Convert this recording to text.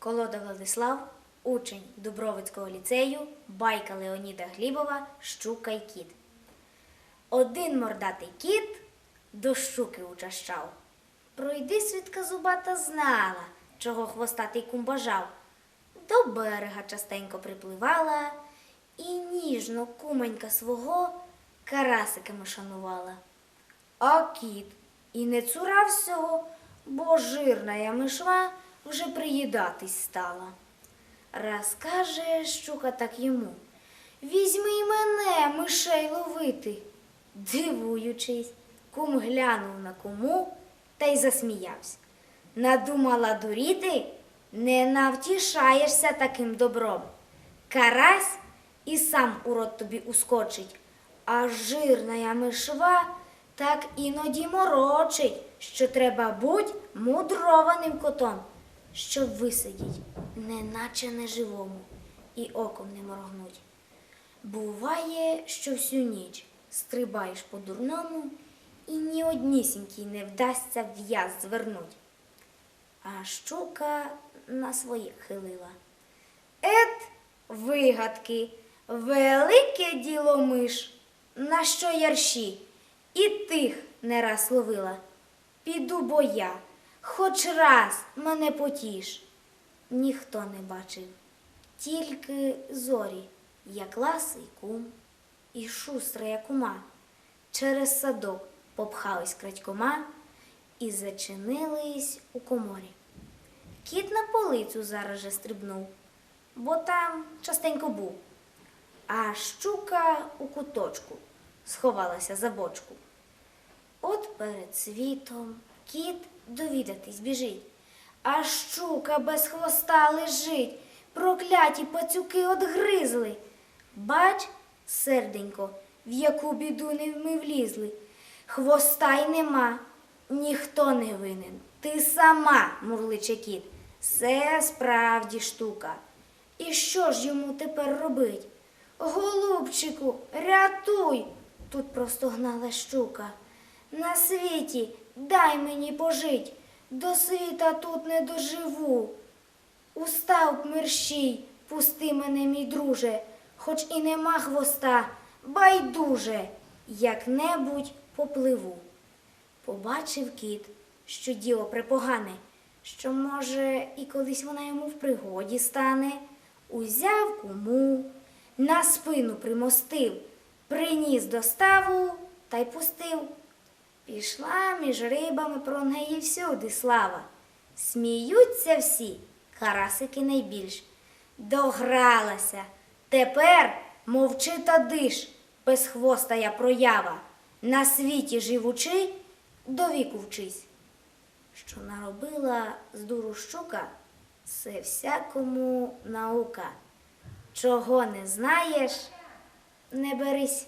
Колода Владислав, учень Дубровицького ліцею, байка Леоніда Глібова, щука й кіт. Один мордатий кіт до щуки учащав. Пройди свідка зубата знала, чого хвостатий кум бажав. До берега частенько припливала і ніжно куменька свого карасиками шанувала. А кіт і не цурався, бо жирна я мишва вже приїдатись стала. Раз каже щука так йому, візьми й мене, мишей ловити. Дивуючись, кум глянув на куму та й засміявся. Надумала дуріти, не навтішаєшся таким добром. Карась і сам у рот тобі ускочить, а жирна мишва так іноді морочить, що треба будь мудрованим котом, щоб висидіть, неначе неживому, і оком не моргнуть. Буває, що всю ніч стрибаєш по дурному, і ні однісінькій не вдасться в'яз звернуть. А щука на своє хилила. Ет, вигадки, велике діло миш, на що ярші, і тих не раз ловила. Піду бо я, хоч раз мене потіш. Ніхто не бачив, тільки зорі, як ласий кум і шустра як кума. Через садок попхались крадькома і зачинились у коморі. Кіт на полицю зараз же стрибнув, бо там частенько був. А щука у куточку сховалася за бочку. От перед світом кіт довідатись біжить, а щука без хвоста лежить, прокляті пацюки одгризли. Бач, серденько, в яку біду не ми влізли. Хвоста й нема, ніхто не винен. Ти сама, мурличе кіт. Це справді штука. І що ж йому тепер робить? Голубчику, рятуй! Тут простогнала щука. На світі дай мені пожить, до світа тут не доживу. Устав мерщій, пусти мене, мій друже, хоч і нема хвоста, байдуже, як-небудь попливу. Побачив кіт, що діло припогане, що, може, і колись вона йому в пригоді стане, узяв куму, на спину примостив, приніс до ставу та й пустив. Пішла між рибами про неї всюди слава. Сміються всі, карасики найбільш. Догралася. Тепер мовчи та диш, без хвоста я проява. На світі живучи, до віку вчись. Що наробила з дуру щука, це всякому наука. Чого не знаєш, не берись.